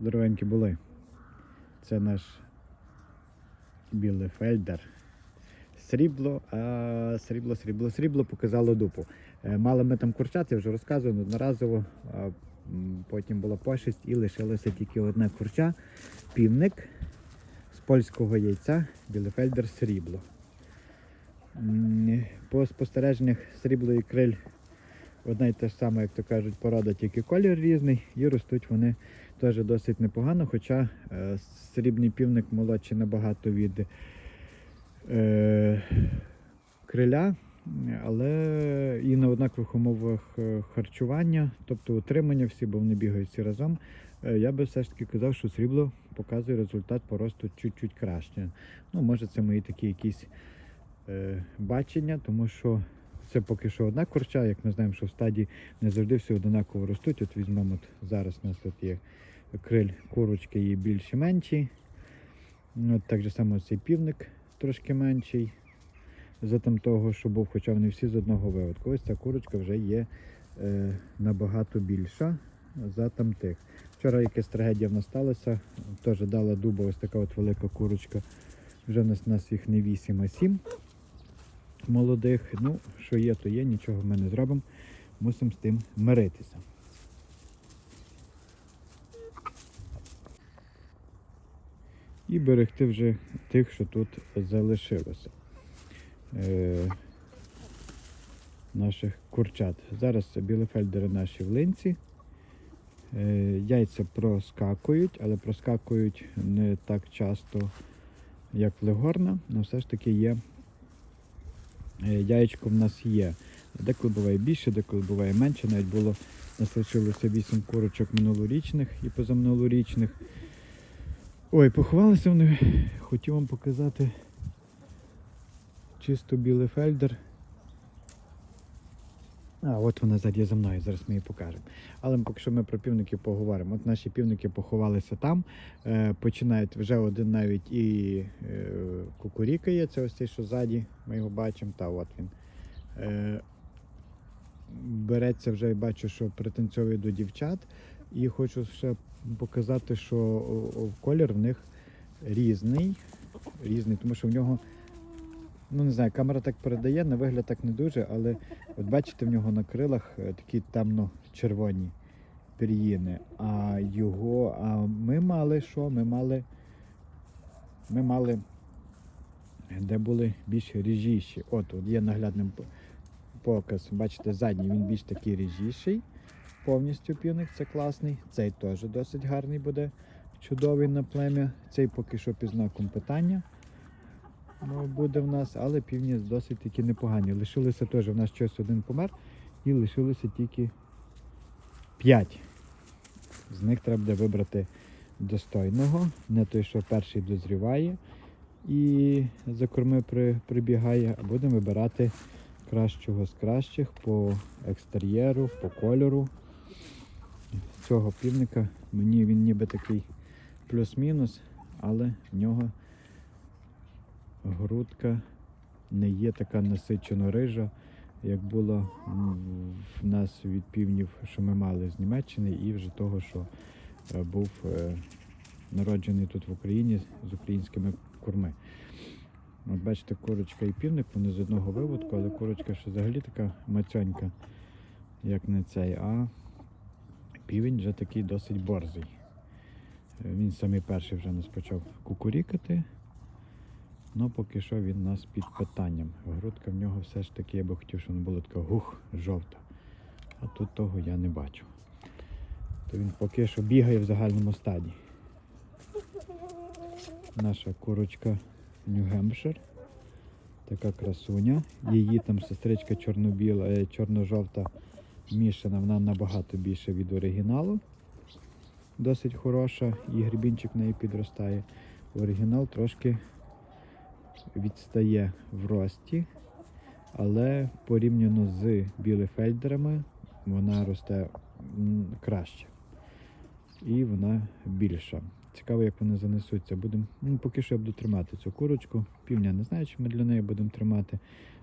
Здоровенькі були. Це наш білефельдер. Срібло, а срібло, срібло, срібло показало дупу. Е, Мали ми там курчат, я вже розказував одноразово. Потім була пошесть і лишилося тільки одне курча, півник з польського яйця, білефельдер срібло. По спостереженнях срібло і криль одна й та ж сама, як то кажуть, порода, тільки колір різний, і ростуть вони теж досить непогано, хоча е, срібний півник молодший набагато від е, криля, але і на однакових умовах е, харчування, тобто утримання всі, бо вони бігають всі разом. Е, Я би все ж таки казав, що срібло показує результат поросту чуть-чуть краще. Ну, може, це мої такі якісь е, бачення, тому що це поки що одна корча, як ми знаємо, що в стадії не завжди всі однаково ростуть. От візьмемо от зараз у нас тут є криль курочки є більші менші. От так же само цей півник трошки менший. Затем того, що був, хоча вони всі з одного виводку. Ось ця курочка вже є е, набагато більша за там тих. Вчора якась трагедія в нас сталася, теж дала дуба ось така от велика курочка. Вже в нас, у нас їх не 8, а 7 молодих. Ну, що є, то є, нічого ми не зробимо. Мусимо з тим миритися. І берегти вже тих, що тут залишилося. Е, наших курчат. Зараз білефельдери наші в линці. Е, яйця проскакують, але проскакують не так часто, як в легорна, але все ж таки є. Е, Яєчко в нас є. Деколи буває більше, деколи буває менше. Навіть було у нас лишилося 8 курочок минулорічних і позаминулорічних. Ой, поховалися вони. Хотів вам показати чисто білий фельдер. А, от вона ззаді за мною, зараз ми її покажемо. Але поки що ми про півників поговоримо. От наші півники поховалися там. Е, починають вже один навіть і е, кукурікає, це ось цей, що ззаді, ми його бачимо, та от він. Е, береться вже, і бачу, що пританцьовує до дівчат. І хочу ще показати, що колір в них різний. Різний, тому що в нього, ну не знаю, камера так передає, на вигляд так не дуже, але от бачите, в нього на крилах е, такі темно-червоні пір'їни. А його, а ми мали що? Ми мали, ми мали, де були більш ріжіші. От, от є наглядним показ. Бачите, задній він більш такий ріжіший. Повністю півник, це класний. Цей теж досить гарний буде, чудовий на плем'я. Цей поки що під знаком питання ну, буде в нас, але півні досить такі непогані. Лишилося теж, у нас щось один помер, і лишилося тільки 5. З них треба буде вибрати достойного, не той, що перший дозріває і за корми при, прибігає, а будемо вибирати кращого з кращих по екстер'єру, по кольору. Цього півника мені він ніби такий плюс-мінус, але в нього грудка не є така насичено рижа, як було в нас від півнів, що ми мали з Німеччини, і вже того, що е, був е, народжений тут в Україні з українськими курми. От бачите, курочка і півник, вони з одного виводку, але курочка ще взагалі така мацьонька, як не цей, а півень вже такий досить борзий. Е, Він самий перший вже нас почав кукурікати. Ну, поки що він у нас під питанням. Грудка в нього все ж таки, я би хотів, щоб вона була така гух, жовта. А тут того я не бачу. То він поки що бігає в загальному стаді. Наша курочка Нью-Гемпшир. Така красуня. Її там сестричка чорно-біла, е, чорно-жовта мішана, вона набагато більше від оригіналу. Досить хороша, і грібінчик в неї підростає. Оригінал трошки відстає в рості, але порівняно з білефельдерами вона росте краще. І вона більша. Цікаво, як вони занесуться. Будем, ну, поки що я буду тримати цю курочку. Півня не знаю, чи ми для неї будемо тримати,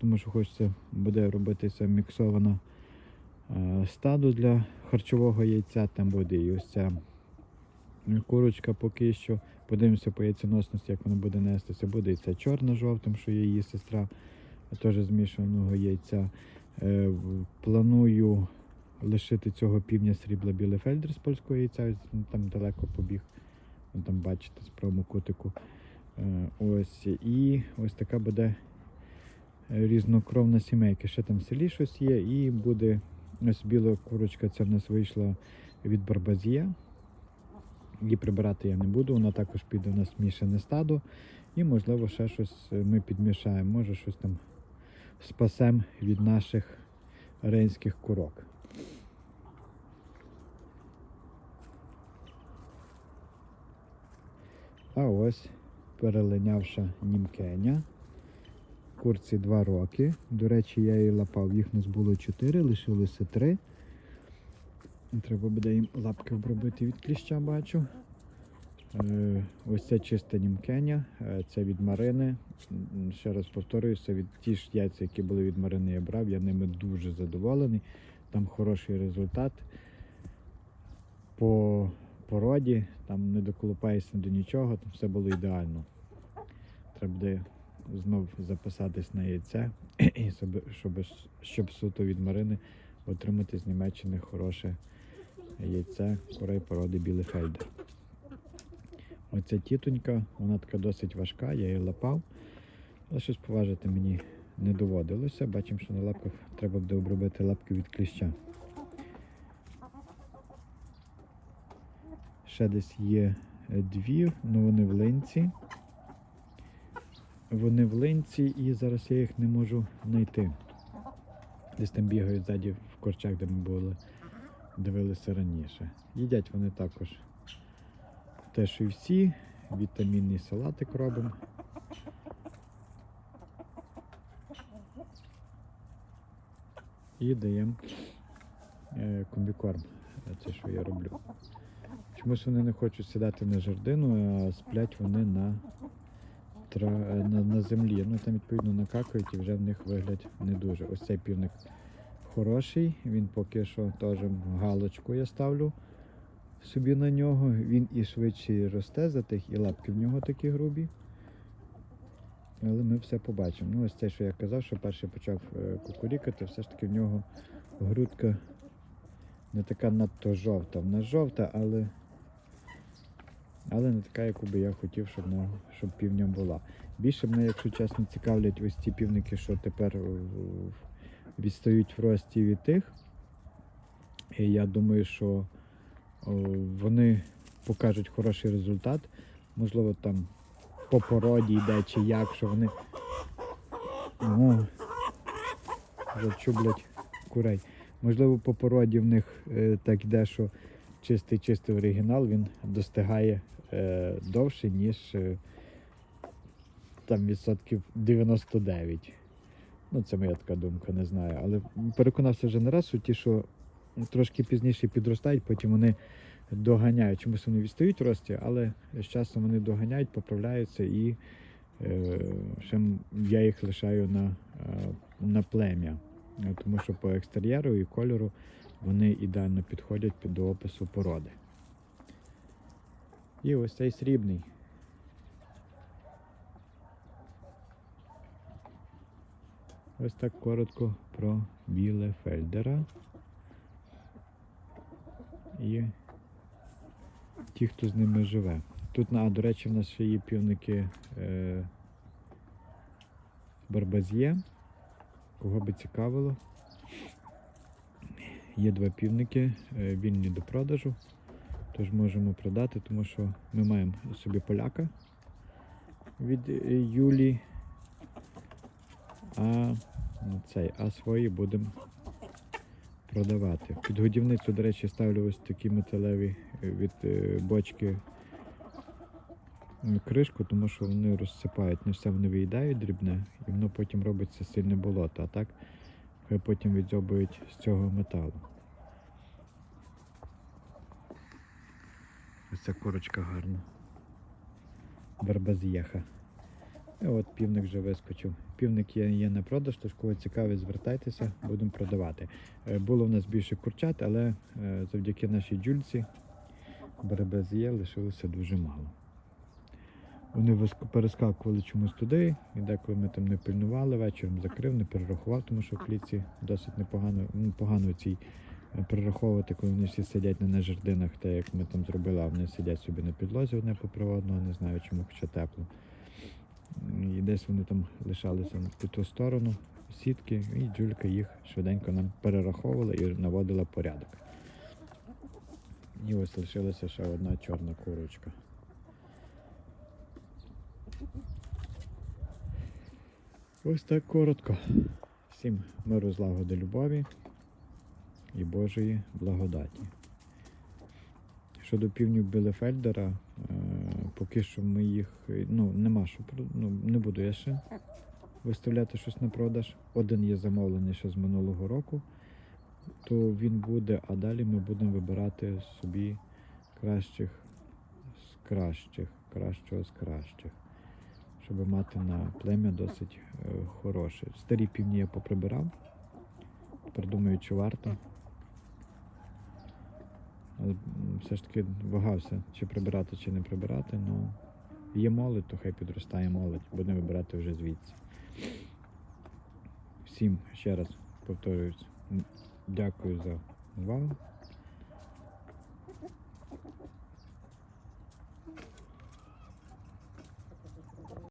тому що хочеться буде робитися міксовано е, стадо для харчового яйця. Там буде і ось ця Курочка поки що. Подивимося по яйценосності, як вона буде нестися. Буде і ця чорна жовтим, що є її сестра, теж змішаного яйця. Е, Планую лишити цього півня срібла Білефельдер з польського яйця, там далеко побіг. Там бачите, з правому кутику. Е, Ось. І ось така буде різнокровна сімейка. Ще там в селі щось є, і буде ось біла курочка, це в нас вийшла від Барбазія. Її прибирати я не буду, вона також піде у нас мішане стадо. І, можливо, ще щось е, ми підмішаємо. Може, щось там спасемо від наших рейнських курок. А ось перелинявша німкеня. Курці 2 роки. До речі, я її лапав. Їх нас було 4, лишилося 3. Треба буде їм лапки обробити від кліща, бачу. Е, Ось це чиста німкеня, е, це від Марини. Ще раз повторюю, це від ті ж яйця, які були від Марини, я брав. Я ними дуже задоволений. Там хороший результат. По породі, там не доколупаєшся до нічого, там все було ідеально. Треба буде знов записатись на яйце, щоб, щоб, щоб суто від Марини отримати з Німеччини хороше яйце курей породи білий фельдер. Оця тітонька, вона така досить важка, я її лапав, але щось поважити мені не доводилося. Бачимо, що на лапках треба буде обробити лапки від кліща. Ще десь є дві, але вони в линці. Вони в линці і зараз я їх не можу знайти. Десь там бігають ззаді в корчах, де ми були, дивилися раніше. Їдять вони також те, що і всі. Вітамінний салатик робимо. І даємо е, комбікорм. Це що я роблю. Чомусь вони не хочуть сідати на жердину, а сплять вони на, е, на, на землі. Ну там відповідно накакають і вже в них вигляд не дуже. Ось цей півник хороший, він поки що теж галочку я ставлю собі на нього. Він і швидше росте за тих, і лапки в нього такі грубі. Але ми все побачимо. Ну, ось це, що я казав, що перший почав е, кукурікати, все ж таки в нього грудка не така надто жовта. Вона жовта, але, але не така, яку би я хотів, щоб, на, щоб півня була. Більше мене, якщо чесно, цікавлять ось ці півники, що тепер відстають в рості від тих. І я думаю, що вони покажуть хороший результат. Можливо, там по породі йде чи як, що вони О, зачублять курей. Можливо, по породі в них е, так йде, що чистий чистий оригінал він достигає е, довше, ніж е, там відсотків 99. Ну, це моя така думка, не знаю. Але переконався вже не раз, що ті, що трошки пізніше підростають, потім вони доганяють. Чомусь вони відстають в рості, але з часом вони доганяють, поправляються і е, я їх лишаю на, е, на плем'я. Е, Тому що по екстер'єру і кольору вони ідеально підходять до опису породи. І ось цей срібний. Ось так коротко про біле фельдера. І ті, хто з ними живе. Тут, а, до речі, в нас ще є півники е, Барбазє. Кого би цікавило. Є два півники, е, вільні до продажу. Тож можемо продати, тому що ми маємо собі поляка від е, Юлі. А ну, цей, а свої будемо продавати. Під годівницю, до речі, ставлю ось такі металеві е, від е, бочки кришку, тому що вони розсипають. Не все вони виїдають дрібне, і воно потім робиться сильне болото. А так хай потім відзьобують з цього металу. Ось ця корочка гарна. Барбазєха. От півник вже вискочив. Півник є, є на продаж, тож кого цікавить, звертайтеся, будемо продавати. Е, Було в нас більше курчат, але е, завдяки нашій джульці Беребез є, лишилося дуже мало. Вони перескакували чомусь туди, і деколи ми там не пильнували, вечором закрив, не перерахував, тому що в клітці досить непогано, ну, погано цій е, перераховувати, коли вони всі сидять на нежердинах, так як ми там зробили, а вони сидять собі на підлозі одне попри одного, не знаю чому, хоча тепло. І десь вони там лишалися по ту сторону сітки, і Джулька їх швиденько нам перераховувала і наводила порядок. І ось лишилася ще одна чорна курочка. Ось так коротко. Всім миру злагоди любові і Божої благодаті. Щодо півнів Білефельдера, е, поки що ми їх, е, ну, нема що, ну, не буду я ще виставляти щось на продаж. Один є замовлений ще з минулого року, то він буде, а далі ми будемо вибирати собі кращих з кращих, кращого з кращих, щоб мати на плем'я досить е, хороше. Старі півні я поприбирав, придумаю, чи варто. Але все ж таки вагався, чи прибирати, чи не прибирати. Ну, є молодь, то хай підростає молодь, будемо вибирати вже звідси. Всім ще раз повторююсь, дякую за увагу.